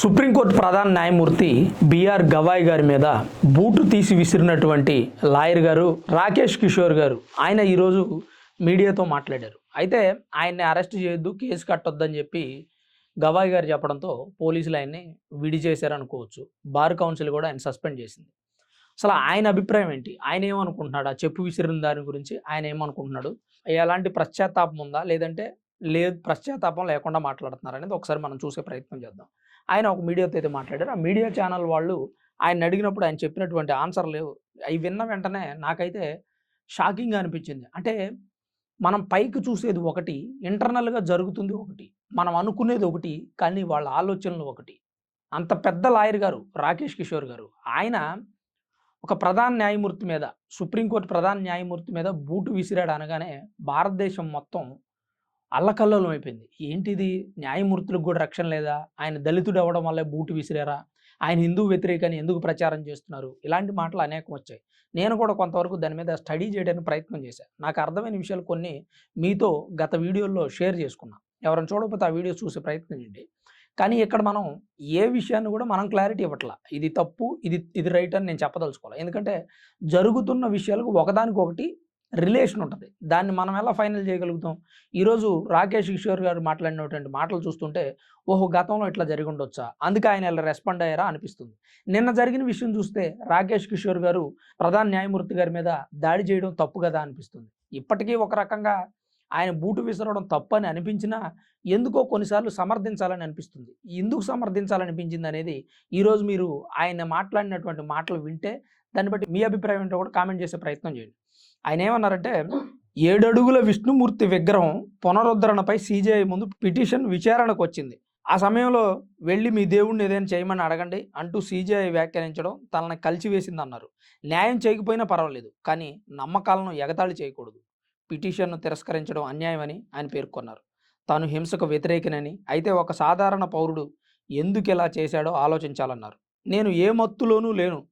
Supreme court ప్రధాన న్యాయమూర్తి BR Gavai గారి మీద బూటు తీసి విసిరినటువంటి లాయర్ గారు రాకేష్ కిషోర్ గారు ఆయన ఈరోజు మీడియాతో మాట్లాడారు. అయితే ఆయన్ని అరెస్ట్ చేయొద్దు కేసు కట్టొద్దని చెప్పి గవాయ్ గారు చెప్పడంతో పోలీసులు ఆయన్ని విడి చేశారనుకోవచ్చు బార్ కౌన్సిల్ కూడా ఆయన సస్పెండ్ చేసింది. అసలు ఆయన అభిప్రాయం ఏంటి? ఆయన ఏమనుకుంటున్నాడు? ఆ చెప్పు విసిరిన దాని గురించి ఆయన ఏమనుకుంటున్నాడు? ఎలాంటి పశ్చాత్తాపం ఉందా? లేదంటే లేదు పశ్చాత్తాపం లేకుండా మాట్లాడుతున్నారు అనేది ఒకసారి మనం చూసే ప్రయత్నం చేద్దాం. ఆయన ఒక మీడియాతో అయితే మాట్లాడారు. ఆ మీడియా ఛానల్ వాళ్ళు ఆయన అడిగినప్పుడు ఆయన చెప్పినటువంటి ఆన్సర్లు అవి విన్న వెంటనే నాకైతే షాకింగ్గా అనిపించింది. అంటే మనం పైకి చూసేది ఒకటి ఇంటర్నల్గా జరుగుతుంది ఒకటి మనం అనుకునేది ఒకటి కానీ వాళ్ళ ఆలోచనలు ఒకటి. అంత పెద్ద లాయర్ గారు రాకేష్ కిషోర్ గారు ఆయన ఒక ప్రధాన న్యాయమూర్తి మీద సుప్రీంకోర్టు ప్రధాన న్యాయమూర్తి మీద బూటు విసిరాడు అనగానే భారతదేశం మొత్తం అల్లకల్లోలం అయిపోయింది. ఏంటిది? న్యాయమూర్తులకు కూడా రక్షణ లేదా? ఆయన దళితుడు అవ్వడం వల్లే బూటు విసిరారా? ఆయన హిందూ వ్యతిరేకాన్ని ఎందుకు ప్రచారం చేస్తున్నారు? ఇలాంటి మాటలు అనేకం వచ్చాయి. నేను కూడా కొంతవరకు దాని మీద స్టడీ చేయడానికి ప్రయత్నం చేశాను నాకు అర్థమైన విషయాలు కొన్ని మీతో గత వీడియోల్లో షేర్ చేసుకున్నాను ఎవరైనా చూడకపోతే ఆ వీడియో చూసే ప్రయత్నం చేయండి. కానీ ఇక్కడ మనం ఏ విషయాన్ని కూడా మనం క్లారిటీ ఇవ్వట్లా. ఇది తప్పు ఇది ఇది రైట్ అని నేను చెప్పదలుచుకోవాలి. ఎందుకంటే జరుగుతున్న విషయాలకు ఒకదానికొకటి రిలేషన్ ఉంటుంది. దాన్ని మనం ఎలా ఫైనల్ చేయగలుగుతాం? ఈరోజు రాకేష్ కిషోర్ గారు మాట్లాడినటువంటి మాటలు చూస్తుంటే ఓహో గతంలో ఇట్లా జరిగి ఉండొచ్చా? అందుకే ఆయన ఇలా రెస్పాండ్ అయ్యారా అనిపిస్తుంది. నిన్న జరిగిన విషయం చూస్తే రాకేష్ కిషోర్ గారు ప్రధాన న్యాయమూర్తి గారి మీద దాడి చేయడం తప్పు కదా అనిపిస్తుంది. ఇప్పటికీ ఒక రకంగా ఆయన బూటు విసరడం తప్పని అని అనిపించినా ఎందుకో కొన్నిసార్లు సమర్థించాలని అనిపిస్తుంది. ఎందుకు సమర్థించాలనిపించింది అనేది ఈరోజు మీరు ఆయన మాట్లాడినటువంటి మాటలు వింటే దాన్ని బట్టి మీ అభిప్రాయం ఏంటో కూడా కామెంట్ చేసే ప్రయత్నం చేయండి. ఆయన ఏమన్నారంటే ఏడడుగుల విష్ణుమూర్తి విగ్రహం పునరుద్ధరణపై సీజీఐ ముందు పిటిషన్ విచారణకు వచ్చింది. ఆ సమయంలో వెళ్ళి మీ దేవుడిని ఏదైనా చేయమని అడగండి అంటూ సీజీఐ వ్యాఖ్యానించడం తనని కలిచివేసింది అన్నారు న్యాయం చేయకపోయినా పర్వాలేదు కానీ నమ్మకాలను ఎగతాళి చేయకూడదు. పిటిషన్ను తిరస్కరించడం అన్యాయమని ఆయన పేర్కొన్నారు. తాను హింసకు వ్యతిరేకినని అయితే ఒక సాధారణ పౌరుడు ఎందుకు ఇలా చేశాడో ఆలోచించాలన్నారు. నేను ఏ మత్తులోనూ లేను.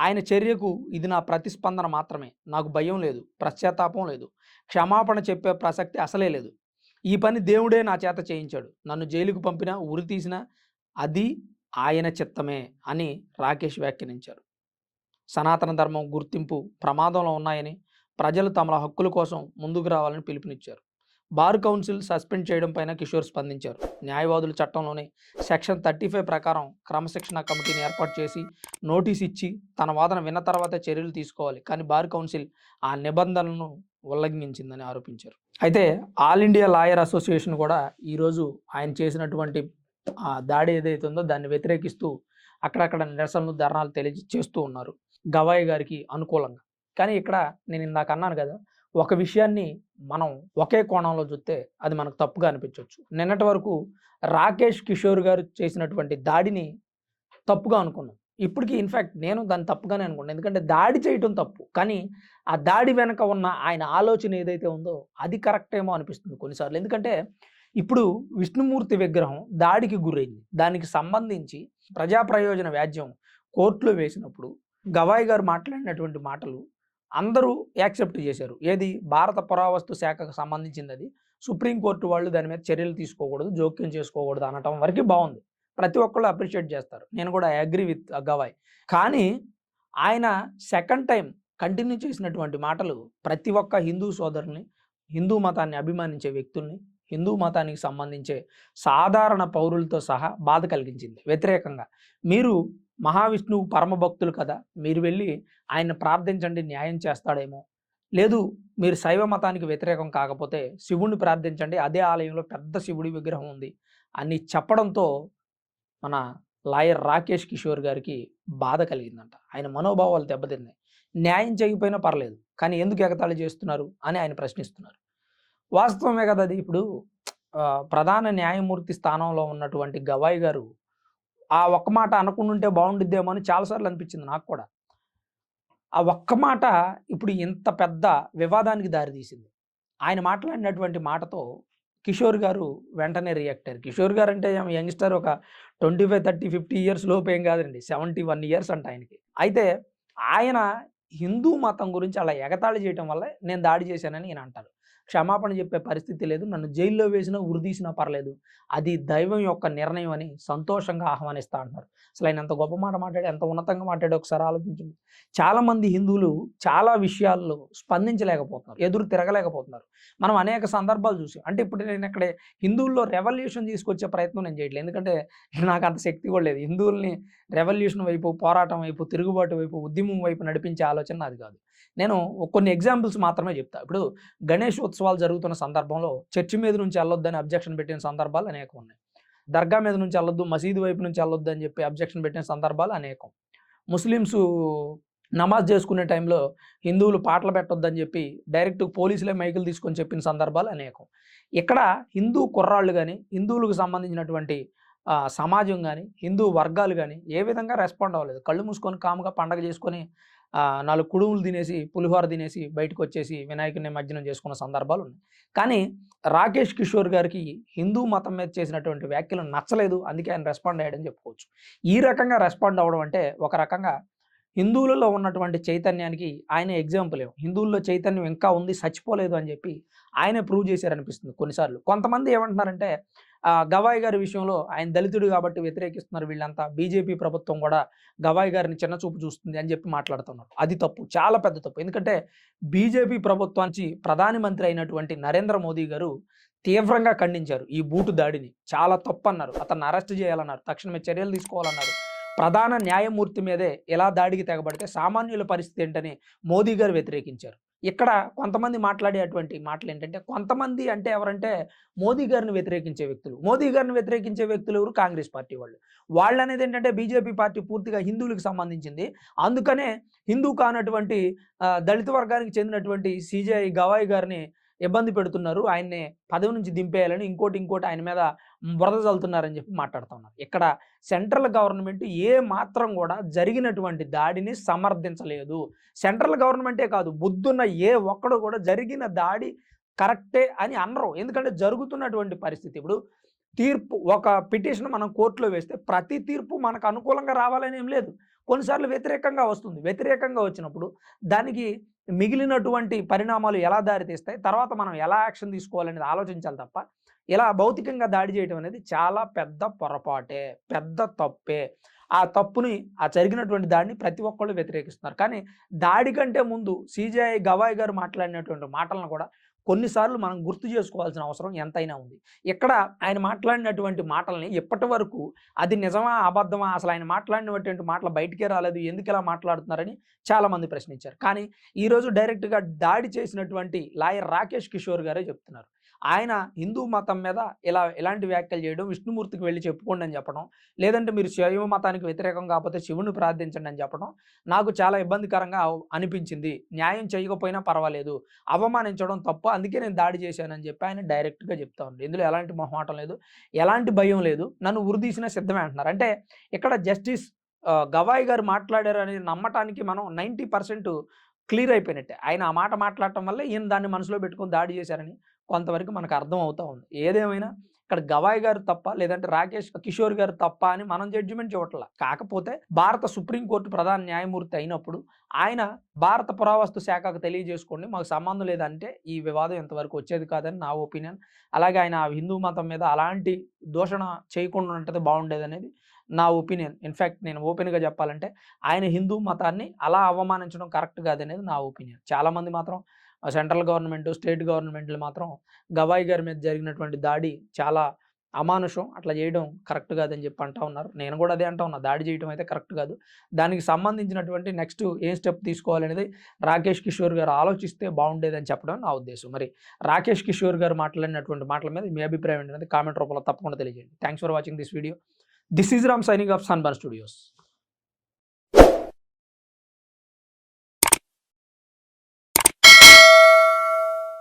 ఆయన చర్యకు ఇది నా ప్రతిస్పందన మాత్రమే. నాకు భయం లేదు పశ్చాత్తాపం లేదు. క్షమాపణ చెప్పే ప్రసక్తి అసలే లేదు. ఈ పని దేవుడే నా చేత చేయించాడు. నన్ను జైలుకు పంపినా ఉరి తీసినా అది ఆయన చిత్తమే అని రాకేష్ వ్యాఖ్యానించారు. సనాతన ధర్మం గుర్తింపు ప్రమాదంలో ఉన్నాయని ప్రజలు తమ హక్కుల కోసం ముందుకు రావాలని పిలుపునిచ్చారు. బార్ కౌన్సిల్ సస్పెండ్ చేయడం పైన కిషోర్ స్పందించారు. న్యాయవాదుల చట్టంలోనే సెక్షన్ థర్టీ ఫైవ్ ప్రకారం క్రమశిక్షణ కమిటీని ఏర్పాటు చేసి నోటీస్ ఇచ్చి తన వాదన విన్న తర్వాత చర్యలు తీసుకోవాలి. కానీ బార్ కౌన్సిల్ ఆ నిబంధనలను ఉల్లంఘించిందని ఆరోపించారు. అయితే ఆల్ ఇండియా లాయర్ అసోసియేషన్ కూడా ఈరోజు ఆయన చేసినటువంటి ఆ దాడి ఏదైతే ఉందో దాన్ని వ్యతిరేకిస్తూ అక్కడక్కడ నిరసనలు ధర్నాలు తెలియ చేస్తూ ఉన్నారు. గవాయి గారికి అనుకూలంగా. కానీ ఇక్కడ నేను ఇందాక అన్నాను కదా ఒక విషయాన్ని మనం ఒకే కోణంలో చూస్తే అది మనకు తప్పుగా అనిపించవచ్చు నిన్నటి వరకు రాకేష్ కిషోర్ గారు చేసినటువంటి దాడిని తప్పుగా అనుకున్నాం. ఇప్పటికీ ఇన్ఫ్యాక్ట్ నేను దాన్ని తప్పుగానే అనుకున్నాను. ఎందుకంటే దాడి చేయటం తప్పు. కానీ ఆ దాడి వెనక ఉన్న ఆయన ఆలోచన ఏదైతే ఉందో అది కరెక్ట్ ఏమో అనిపిస్తుంది కొన్నిసార్లు. ఎందుకంటే ఇప్పుడు విష్ణుమూర్తి విగ్రహం దాడికి గురైంది. దానికి సంబంధించి ప్రజా ప్రయోజన వ్యాజ్యం కోర్టులో వేసినప్పుడు గవాయి గారు మాట్లాడినటువంటి మాటలు అందరూ యాక్సెప్ట్ చేశారు. ఏది? భారత పురావస్తు శాఖకు సంబంధించింది అది సుప్రీంకోర్టు వాళ్ళు దాని మీద చర్యలు తీసుకోకూడదు జోక్యం చేసుకోకూడదు అనటం వరకు బాగుంది. ప్రతి ఒక్కళ్ళు అప్రిషియేట్ చేస్తారు. నేను కూడా అగ్రి విత్ గవాయ్. కానీ ఆయన సెకండ్ టైం కంటిన్యూ చేసినటువంటి మాటలు ప్రతి ఒక్క హిందూ సోదరుని హిందూ మతాన్ని అభిమానించే వ్యక్తుల్ని హిందూ మతానికి సంబంధించే సాధారణ పౌరులతో సహా బాధ కలిగించింది వ్యతిరేకంగా. మీరు మహావిష్ణువు పరమ భక్తులు కదా మీరు వెళ్ళి ఆయన ప్రార్థించండి న్యాయం చేస్తాడేమో. లేదు మీరు శైవ మతానికి వ్యతిరేకం కాకపోతే శివుణ్ణి ప్రార్థించండి అదే ఆలయంలో పెద్ద శివుడి విగ్రహం ఉంది అని చెప్పడంతో మన లాయర్ రాకేష్ కిషోర్ గారికి బాధ కలిగిందంట. ఆయన మనోభావాలు దెబ్బతిన్నాయి. న్యాయం చేయకపోయినా పర్లేదు కానీ ఎందుకు ఎగతాళి చేస్తున్నారు అని ఆయన ప్రశ్నిస్తున్నారు. వాస్తవమే కదా అది ఇప్పుడు ప్రధాన న్యాయమూర్తి స్థానంలో ఉన్నటువంటి గవాయి గారు ఆ ఒక్క మాట అనుకుంటుంటే బాగుండిద్దేమో అని చాలాసార్లు అనిపించింది నాకు కూడా. ఆ ఒక్క మాట ఇప్పుడు ఇంత పెద్ద వివాదానికి దారితీసింది ఆయన మాట్లాడినటువంటి మాటతో కిషోర్ గారు వెంటనే రియాక్ట్ అయ్యారు. కిషోర్ గారు అంటే యంగ్స్టర్ ఒక twenty five thirty fifty years లోపు ఏం కాదండి. సెవెంటీ వన్ ఇయర్స్ అంట ఆయనకి. అయితే ఆయన హిందూ మతం గురించి అలా ఎగతాళి చేయటం వల్ల నేను దాడి చేశానని ఈయన అంటారు. క్షమాపణ చెప్పే పరిస్థితి లేదు. నన్ను జైల్లో వేసినా ఉరిదీసినా పర్లేదు. అది దైవం యొక్క నిర్ణయం అని సంతోషంగా ఆహ్వానిస్తా అంటున్నారు అసలు ఆయన ఎంత గొప్ప మాట మాట్లాడి ఎంత ఉన్నతంగా మాట్లాడి ఒకసారి ఆలోచించండి. చాలామంది హిందువులు చాలా విషయాల్లో స్పందించలేకపోతున్నారు ఎదురు తిరగలేకపోతున్నారు. మనం అనేక సందర్భాలు చూసాం. అంటే ఇప్పుడు నేను ఇక్కడ హిందువుల్లో రెవల్యూషన్ తీసుకొచ్చే ప్రయత్నం నేను చేయట్లేదు. ఎందుకంటే నాకు అంత శక్తి కూడా లేదు. హిందువుల్ని రెవల్యూషన్ వైపు పోరాటం వైపు తిరుగుబాటు వైపు ఉద్యమం వైపు నడిపించే ఆలోచన నాది కాదు. నేను కొన్ని ఎగ్జాంపుల్స్ మాత్రమే చెప్తా. ఇప్పుడు గణేష్ ఉత్సవాలు జరుగుతున్న సందర్భంలో చర్చి మీద నుంచి వెళ్ళొద్దని అబ్జెక్షన్ పెట్టిన సందర్భాలు అనేకం ఉన్నాయి. దర్గా మీద నుంచి వెళ్ళొద్దు మసీదు వైపు నుంచి వెళ్ళొద్దు అని చెప్పి అబ్జెక్షన్ పెట్టిన సందర్భాలు అనేకం. ముస్లిమ్స్ నమాజ్ చేసుకునే టైంలో హిందువులు పాటలు పెట్టొద్దని చెప్పి డైరెక్ట్ పోలీసులే మైకులు తీసుకొని చెప్పిన సందర్భాలు అనేకం. ఇక్కడ హిందూ కుర్రాళ్ళు కానీ హిందువులకు సంబంధించినటువంటి సమాజం కానీ హిందూ వర్గాలు కానీ ఏ విధంగా రెస్పాండ్ అవ్వలేదు. కళ్ళు మూసుకొని కాముగా పండగ చేసుకొని నాలుగు కుడుములు తినేసి పులిహోర తినేసి బయటకు వచ్చేసి వినాయకుని నిమజ్జనం చేసుకున్న సందర్భాలు ఉన్నాయి కానీ రాకేష్ కిషోర్ గారికి హిందూ మతం మీద చేసినటువంటి వ్యాఖ్యలు నచ్చలేదు. అందుకే ఆయన రెస్పాండ్ అయ్యాడని చెప్పుకోవచ్చు. ఈ రకంగా రెస్పాండ్ అవ్వడం అంటే ఒక రకంగా హిందువులలో ఉన్నటువంటి చైతన్యానికి ఆయన ఎగ్జాంపుల్ ఏం హిందువుల్లో చైతన్యం ఇంకా ఉంది చచ్చిపోలేదు అని చెప్పి ఆయనే ప్రూవ్ చేశారనిపిస్తుంది కొన్నిసార్లు. కొంతమంది ఏమంటున్నారంటే గవాయి గారి విషయంలో ఆయన దళితుడు కాబట్టి వ్యతిరేకిస్తున్నారు వీళ్ళంతా. బీజేపీ ప్రభుత్వం కూడా గవాయి గారిని చిన్న చూపు చూస్తుంది అని చెప్పి మాట్లాడుతున్నారు. అది తప్పు చాలా పెద్ద తప్పు. ఎందుకంటే బీజేపీ ప్రభుత్వానికి ప్రధానమంత్రి అయినటువంటి నరేంద్ర మోదీ గారు తీవ్రంగా ఖండించారు ఈ బూటు దాడిని. చాలా తప్పు అన్నారు అతన్ని అరెస్ట్ చేయాలన్నారు. తక్షణమే చర్యలు తీసుకోవాలన్నారు. ప్రధాన న్యాయమూర్తి మీదే ఎలా దాడికి తెగబడితే సామాన్యుల పరిస్థితి ఏంటని మోదీ గారు వ్యతిరేకించారు. ఇక్కడ కొంతమంది మాట్లాడేటువంటి మాటలు ఏంటంటే కొంతమంది అంటే ఎవరంటే మోదీ గారిని వ్యతిరేకించే వ్యక్తులు. మోదీ గారిని వ్యతిరేకించే వ్యక్తులు ఎవరు? కాంగ్రెస్ పార్టీ వాళ్ళు. వాళ్ళు అనేది ఏంటంటే బీజేపీ పార్టీ పూర్తిగా హిందువులకు సంబంధించింది. అందుకనే హిందూ కానటువంటి దళిత వర్గానికి చెందినటువంటి సిజేఐ గవాయి గారిని ఇబ్బంది పెడుతున్నారు. ఆయన్ని పదవి నుంచి దింపేయాలని ఇంకోటి ఇంకోటి ఆయన మీద బురద చల్లుతున్నారని చెప్పి మాట్లాడుతున్నారు ఇక్కడ సెంట్రల్ గవర్నమెంట్ ఏ మాత్రం కూడా జరిగినటువంటి దాడిని సమర్థించలేదు. సెంట్రల్ గవర్నమెంటే కాదు బుద్ధున్న ఏ ఒక్కడు కూడా జరిగిన దాడి కరెక్టే అని అనరు. ఎందుకంటే జరుగుతున్నటువంటి పరిస్థితి ఇప్పుడు తీర్పు ఒక పిటిషన్ మనం కోర్టులో వేస్తే ప్రతి తీర్పు మనకు అనుకూలంగా రావాలని ఏం లేదు. కొన్నిసార్లు వ్యతిరేకంగా వస్తుంది. వ్యతిరేకంగా వచ్చినప్పుడు దానికి మిగిలినటువంటి పరిణామాలు ఎలా దారితీస్తాయి తర్వాత మనం ఎలా యాక్షన్ తీసుకోవాలనేది ఆలోచించాలి తప్ప ఇలా భౌతికంగా దాడి చేయడం అనేది చాలా పెద్ద పొరపాటే పెద్ద తప్పే. ఆ తప్పుని ఆ జరిగినటువంటి దాడిని ప్రతి ఒక్కళ్ళు వ్యతిరేకిస్తున్నారు. కానీ దాడి కంటే ముందు సిజిఐ గవాయ్ గారు మాట్లాడినటువంటి మాటలను కూడా కొన్నిసార్లు మనం గుర్తు చేసుకోవాల్సిన అవసరం ఎంతైనా ఉంది. ఇక్కడ ఆయన మాట్లాడినటువంటి మాటల్ని ఎప్పటి వరకు అది నిజమా అబద్ధమా అసలు ఆయన మాట్లాడినటువంటి మాటలు బయటికే రాలేదు ఎందుకు ఇలా మాట్లాడుతున్నారని చాలామంది ప్రశ్నించారు. కానీ ఈరోజు డైరెక్ట్గా దాడి చేసినటువంటి లాయర్ రాకేష్ కిషోర్ గారే చెప్తున్నారు. ఆయన హిందూ మతం మీద ఇలా ఎలాంటి వ్యాఖ్యలు చేయడం విష్ణుమూర్తికి వెళ్ళి చెప్పుకోండి అని చెప్పడం లేదంటే మీరు శైవ మతానికి వ్యతిరేకం కాకపోతే శివుని ప్రార్థించండి అని చెప్పడం నాకు చాలా ఇబ్బందికరంగా అనిపించింది. న్యాయం చేయకపోయినా పర్వాలేదు. అవమానించడం తప్పు. అందుకే నేను దాడి చేశానని చెప్పి ఆయన డైరెక్ట్గా చెప్తా ఉండే. ఇందులో ఎలాంటి మొహమాటం లేదు. ఎలాంటి భయం లేదు. నన్ను ఉరిదీసిన సిద్ధమే అంటున్నారు. అంటే ఇక్కడ జస్టిస్ గవాయి గారు మాట్లాడారు అనేది నమ్మటానికి మనం నైంటీ పర్సెంట్ క్లియర్ అయిపోయినట్టే. ఆయన ఆ మాట మాట్లాడటం వల్ల ఈయన దాన్ని మనసులో పెట్టుకొని దాడి చేశారని కొంతవరకు మనకు అర్థం అవుతూ ఉంది. ఏదేమైనా ఇక్కడ గవాయ్ గారు తప్ప లేదంటే రాకేష్ కిషోర్ గారు తప్ప అని మనం జడ్జిమెంట్ చూడట్ల. కాకపోతే భారత సుప్రీంకోర్టు ప్రధాన న్యాయమూర్తి అయినప్పుడు ఆయన భారత పురావస్తు శాఖకు తెలియజేసుకోండి. మాకు సంబంధం లేదంటే ఈ వివాదం ఇంతవరకు వచ్చేది కాదని నా ఒపీనియన్ అలాగే ఆయన హిందూ మతం మీద అలాంటి దూషణ చేయకుండా ఉంటుంది బాగుండేది అనేది నా ఒపీనియన్ ఇన్ఫ్యాక్ట్ నేను ఓపెన్గా చెప్పాలంటే ఆయన హిందూ మతాన్ని అలా అవమానించడం కరెక్ట్ కాదనేది నా ఒపీనియన్ చాలామంది మాత్రం సెంట్రల్ గవర్నమెంట్ స్టేట్ గవర్నమెంట్లు మాత్రం గవాయి గారి మీద జరిగినటువంటి దాడి చాలా అమానుషం. అట్లా చేయడం కరెక్ట్ కాదని చెప్పి అంటా ఉన్నారు. నేను కూడా అదే అంటా ఉన్నా. దాడి చేయడం అయితే కరెక్ట్ కాదు. దానికి సంబంధించినటువంటి నెక్స్ట్ ఏం స్టెప్ తీసుకోవాలనేది రాకేష్ కిషోర్ గారు ఆలోచిస్తే బాగుండేదని చెప్పడం నా ఉద్దేశం. మరి రాకేష్ కిషోర్ గారు మాట్లాడినటువంటి మాటల మీద మీ అభిప్రాయం ఏంటనేది కామెంట్ రూపంలో తప్పకుండా తెలియజేయండి. Thanks for watching this video this is Ram signing off Sunburn Studios